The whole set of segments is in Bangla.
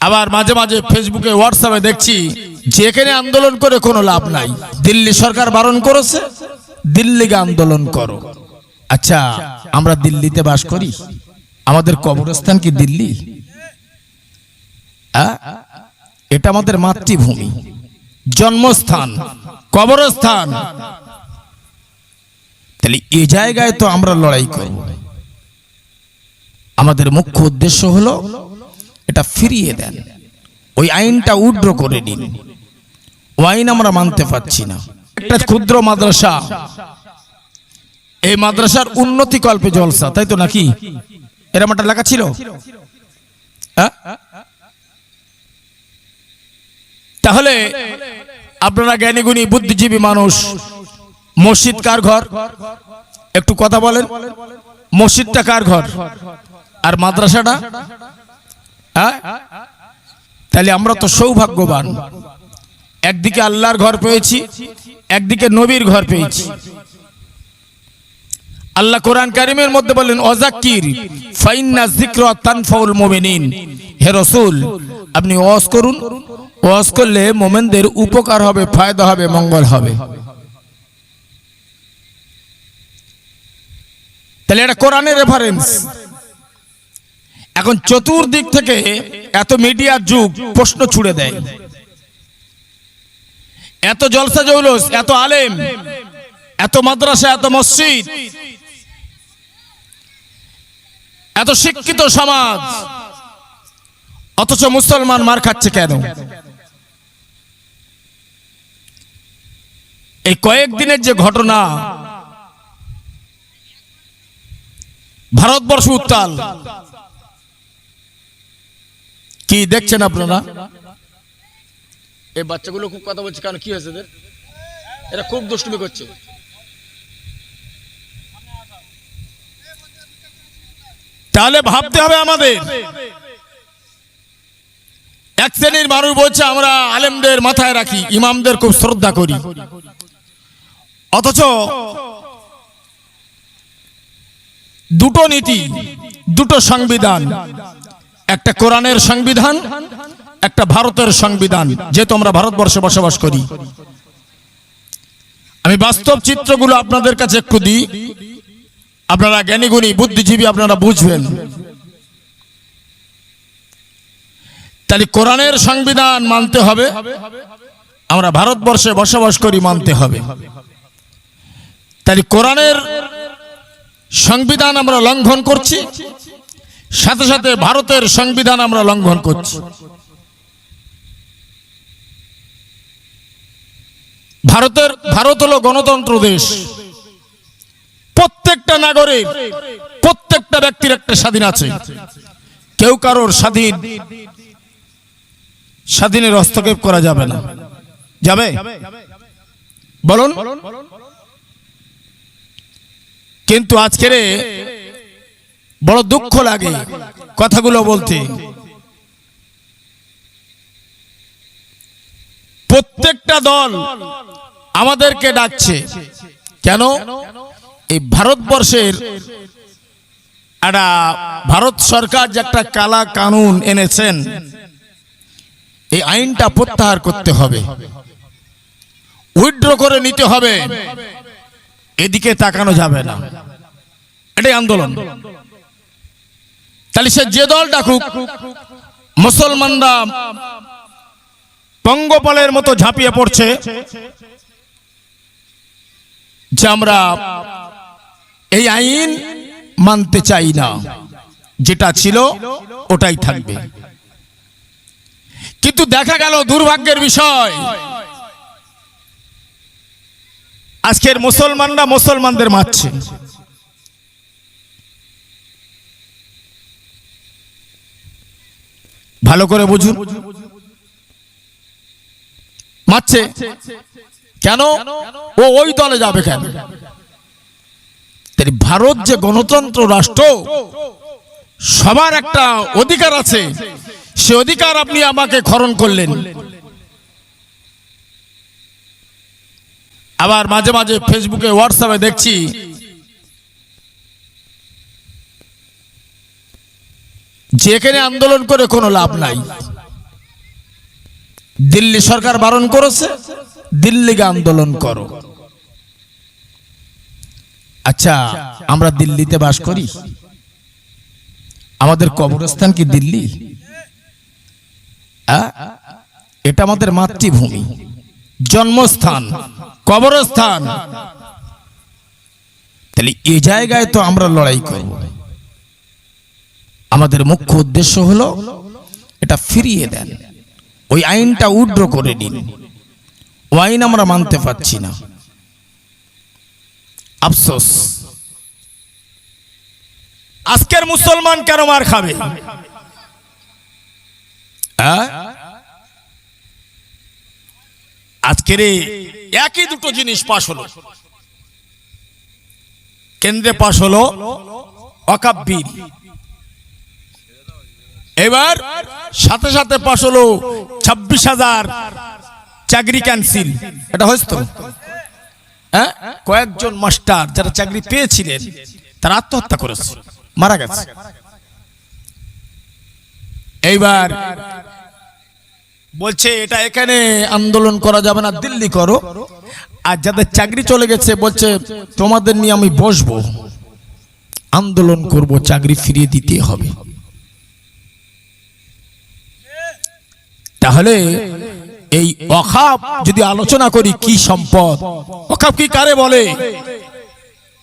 আবার মাঝে মাঝে ফেসবুকে হোয়াটসঅ্যাপে দেখছি যে এখানে আন্দোলন করে কোনো লাভ নাই। দিল্লি সরকার বারণ করেছে, দিল্লিকে আন্দোলন করো। আচ্ছা আমরা দিল্লিতে বাস করি? আমাদের কবরস্থান কি দিল্লি? এটা আমাদের মাতৃভূমি। জন্মস্থান, কবরস্থান। তাহলে এই জায়গায় তো আমরা লড়াই করব। আমাদের মুখ্য উদ্দেশ্য হলো এটা ফিরিয়ে দেন। ওই আইনটা উড্র করে নিন ও আইন আমরা মানতে পারছি না। একটা ক্ষুদ্র মাদ্রাসা। এই মাদ্রাসার উন্নতি কল্পে জলসা, তাই তো নাকি? এরম একটা লেখা ছিল? তাহলে আপনারা জ্ঞানীগুণী, বুদ্ধিজীবী মানুষ, মসজিদ কার ঘর? একটু কথা বলেন। মসজিদটা কার ঘর? আর মাদ্রাসাটা? হ্যাঁ? তাহলে আমরা তো সৌভাগ্যবান। একদিকে আল্লাহর ঘর পেয়েছি, একদিকে নবীর ঘর পেয়েছি। আল্লাহ কোরআন কারিমের মধ্যে বললেন অজাক্কির, ফাইন্না যিকরা তানফাউল মুমিনিন। হে রাসূল, আপনি ওয়াজ করুন। ওয়াজ করলে মোমেনদের উপকার হবে, ফায়দা হবে, মঙ্গল হবে। তাহলে এটা কোরআনের রেফারেন্স এখন চতুর্দিক থেকে এত মিডিয়ার যুগ প্রশ্ন ছুড়ে দেয়। এত জলসা জৌলস, এত আলেম, এত মাদ্রাসা, এত মসজিদ, এত শিক্ষিত সমাজ, অথচ মুসলমান মার খাচ্ছে কেন? এই কয়েকদিনের যে ঘটনা, ভারতবর্ষ উত্তাল। কি দেখছেন আপনারা? এই বাচ্চাগুলো খুব কথা বলছে কেন কি হয়েছে এদের? এরা খুব দুষ্টুমি করছে। তাহলে ভাবতে হবে আমাদের। এক শ্রেণির মানুষ বলছে আমরা আলেমদের মাথায় রাখি ইমামদের খুব শ্রদ্ধা করি। অথচ দুটো নীতি দুটো সংবিধান একটা কোরআনের সংবিধান, একটা ভারতের সংবিধান যেহেতু আমরা ভারতবর্ষে বসবাস করি। আমি বাস্তব চিত্রগুলো আপনাদের কাছে একটু দিই। আপনারা জ্ঞানীগুণী, বুদ্ধিজীবী, আপনারা বুঝবেন। তাহলে কোরআনের সংবিধান মানতে হবে। আমরা ভারতবর্ষে বসবাস করি, মানতে হবে। তাহলে কোরআনের সংবিধান আমরা লঙ্ঘন করছি। সাথে সাথে ভারতের সংবিধান আমরা লঙ্ঘন করছি। ভারতের, ভারত হলো গণতন্ত্র দেশ। প্রত্যেকটা নাগরিক, প্রত্যেকটা ব্যক্তির একটা স্বাধীন আছে। কেউ কারোর স্বাধীন, স্বাধীনের হস্তক্ষেপ করা যাবে না। যাবে? বলুন। কিন্তু আজকের বড় দুঃখ লাগে কথাগুলো বলতে। প্রত্যেকটা দল আমাদেরকে ডাকছে। কেন? এই ভারতবর্ষের একটা ভারত সরকার যে একটা কালা কানুন এনেছেন, এই আইনটা প্রত্যাহার করতে হবে। উইথড্র করে নিতে হবে। এদিকে তাকানো যাবে না। এটাই আন্দোলন। তাহলে সে যে দল ডাকুক মুসলমানরা পঙ্গপালের মতো ঝাঁপিয়ে পড়ছে। যে আমরা এই আইন মানতে চাই না। যেটা ছিল ওটাই থাকবে। কিন্তু দেখা গেল দুর্ভাগ্যের বিষয়। আজকের মুসলমানরা মুসলমানদের মারছে। ভালো করে বুঝুন। মারছে। কেন? ও ওই দলে যাবে কেন? ভারত যে গণতন্ত্র রাষ্ট্র, সবার একটা অধিকার আছে। সে অধিকার আপনি আমাকে খরণ করলেন। আবার মাঝে মাঝে ফেসবুকে, হোয়াটসঅ্যাপে দেখছি যে এখানে আন্দোলন করে কোনো লাভ নাই। দিল্লি সরকার বারণ করেছে, দিল্লিকে আন্দোলন করো। আচ্ছা আমরা দিল্লিতে বাস করি। আমাদের কবরস্থান কি দিল্লি? এটা আমাদের মাতৃভূমি। জন্মস্থান, কবরস্থান। তাহলে এই জায়গায় তো আমরা লড়াই করব। আমাদের মুখ্য উদ্দেশ্য হলো এটা ফিরিয়ে দেন। ওই আইনটা উড্র করে নিন। ও আইন আমরা মানতে পারছি না। আফসোস। আজকের মুসলমান কেন মার খাবে? হ্যাঁ? আজকের একই দুটো জিনিস পাশ হলো। কেন্দ্রে পাশ হলো অকাব্যির এবার সাথে সাথে পাশ হলো ছাব্বিশ হাজার চাকরি ক্যান্সিল এটা হয়েছে হ্যাঁ? কয়েকজন মাস্টার যারা চাকরি পেয়েছিলেন, তারা আত্মহত্যা করেছে। মারা গেছে। এইবার বলছে, এটা এখানে আন্দোলন করা যাবে না, দিল্লি করো। আর যাদের চাকরি চলে গেছে, বলছে, তোমাদের নিয়ে আমি বসবো। আন্দোলন করব, চাকরি ফিরিয়ে দিতে হবে। তাহলে এই অখাপ যদি আলোচনা করি, কি সম্পদ? অখাপ কি কারে বলে?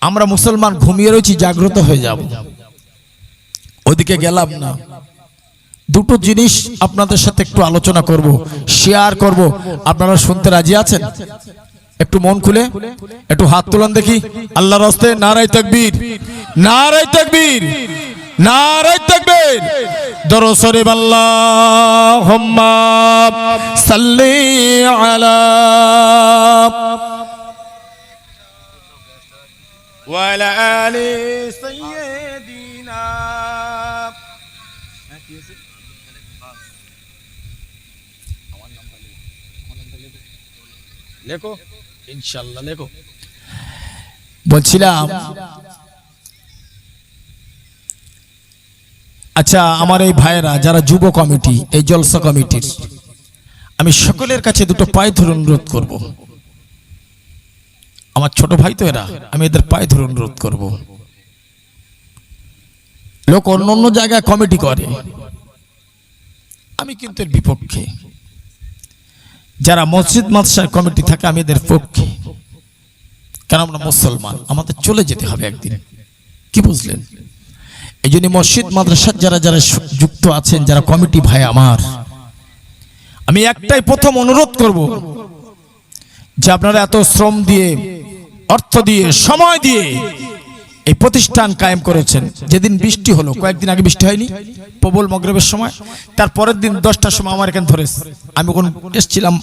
আমরা মুসলমান ঘুমিয়ে রয়েছি, জাগ্রত হয়ে যাব। ওদিকে গেলাম না। দুটো জিনিস আপনাদের সাথে একটু আলোচনা করব শেয়ার করব। আপনারা শুনতে রাজি আছেন? একটু মন খুলে, একটু হাত তোলান দেখি। আল্লাহর হস্তে নারাই তাকবীর নারাই তাকবীর নারাই তাকবীর। দরসরে আল্লাহুম্মা সাল্লি আলা ওয়ালা আলি সাইয়্যিদিনা। লেখো ইনশাল্লাহ লেখো। বলছিলাম আচ্ছা আমার এই ভাইয়েরা যারা যুব কমিটি, এই জলসা কমিটির, আমি সকলের কাছে দুটো পায়ে ধরে অনুরোধ করব। আমার ছোট ভাই তো এরা, আমি এদের পায়ে ধরে অনুরোধ করব। লোক অন্য অন্য জায়গায় কমিটি করে। আমি কিন্তু এর বিপক্ষে। যারা মসজিদ মাদ্রাসার কমিটি থাকে, আমি এদের পক্ষে। কেন আমরা মুসলমান? আমাদের চলে যেতে হবে একদিন। কি বুঝলেন? এই জন্য মসজিদ মাদ্রাসার যারা যারা যুক্ত আছেন, যারা কমিটি ভাই আমার, আমি একটাই প্রথম অনুরোধ করব যে আপনারা এত শ্রম দিয়ে, অর্থ দিয়ে, সময় দিয়ে এই প্রতিষ্ঠান কায়েম করেছেন। যেদিন বৃষ্টি হলো, কয়েকদিন আগে বৃষ্টি হয়নি, প্রবল মগরবের সময়। তার পরের দিন দশটার সময় আমার এখানে ধরেছে। আমি কোন এসছিলাম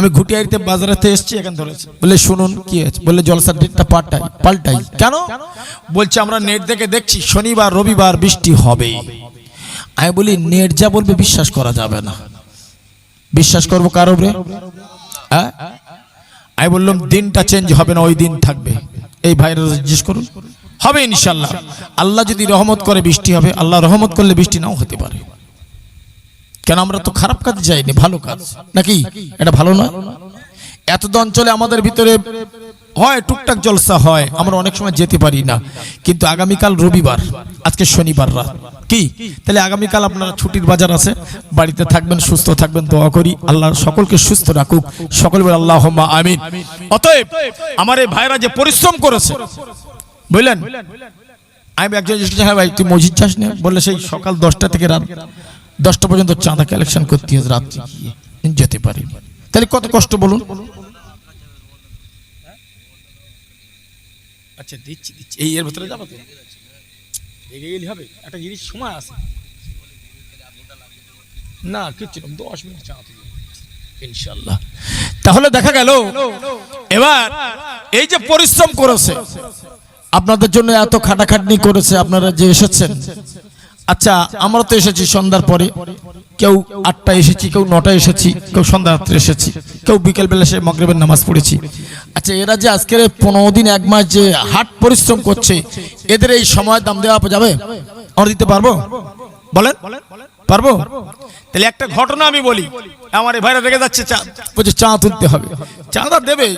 আমি ঘুটিয়ারিতে বাজারেতে এসছি, এখানে ধরেছে বলে, শুনুন, কি হয়েছে? বলে, জলসার ডেটটা পাল্টাই পাল্টাই। কেন? বলছে, আমরা নেট দেখে দেখছি, শনিবার, রবিবার বৃষ্টি হবে। আমি বলি, নেট যা বলবে, বিশ্বাস করা যাবে না। বিশ্বাস করব কার উপরে? হ্যাঁ? আমি বললাম, দিনটা চেঞ্জ হবে না, ওই দিন থাকবে। এই ভাইরা জিজ্ঞেস করুন। হবে ইনশাল্লাহ আল্লাহ যদি রহমত করে বৃষ্টি হবে, আল্লাহ রহমত করলে বৃষ্টি নাও হতে পারে। কেন আমরা তো খারাপ কাজ যাইনি, ভালো কাজ? নাকি? এটা ভালো নয়? এত অঞ্চলে আমাদের ভিতরে হয়, টুকটাক জলসা হয়, আমরা অনেক সময় যেতে পারি না। কিন্তু আগামীকাল রবিবার, আজকে শনিবার রাত। কি? তাহলে আগামীকাল আপনারা ছুটির বাজার আছে, বাড়িতে থাকবেন, সুস্থ থাকবেন, দোয়া করি। আল্লাহ সকলকে সুস্থ রাখুক। সকল বলে আল্লাহ আমিন। অতএব, আমার এই ভাইরা যে পরিশ্রম করেছে, বুঝলেন? আমি একজন হ্যাঁ ভাই, তুই মসজিদ যাস না বললে, সেই সকাল দশটা থেকে রাত। দশটা পর্যন্ত চাঁদা কালেকশন করতে হবে রাত্রি গিয়ে যেতে পারি। তাহলে কত কষ্ট বলুন? আচ্ছা দিচ্ছি দিচ্ছি। এই এর ভিতরে যাব তো? এগিয়ে গেলে হবে। একটা জিনিস সময় আছে। না কিচ্ছু দশ মিনিট চাঁদা ইনশাল্লাহ তাহলে দেখা গেল এবার এই যে পরিশ্রম করেছে আপনাদের জন্য এত খাটাখাটনি করেছে আপনারা যে এসেছেন আচ্ছা আমরা তো এসেছি সন্ধ্যার পরে। কেউ আটটা এসেছি, কেউ নটা এসেছি, কেউ সন্ধ্যা রাত্রে এসেছি, কেউ বিকেল বেলা এসে মগরেবের নামাজ পড়েছি। আচ্ছা এরা যে আজকের পনেরো দিন, এক মাস যে হাট পরিশ্রম করছে, এদের এই সময় দাম দেওয়া যাবে? আমরা দিতে পারব? বলেন। পারব? তাহলে একটা ঘটনা আমি বলি। আমার এই ভাইরা রেগে যাচ্ছে, চা বলছে, চা তুলতে হবে। চাঁদা দেবে।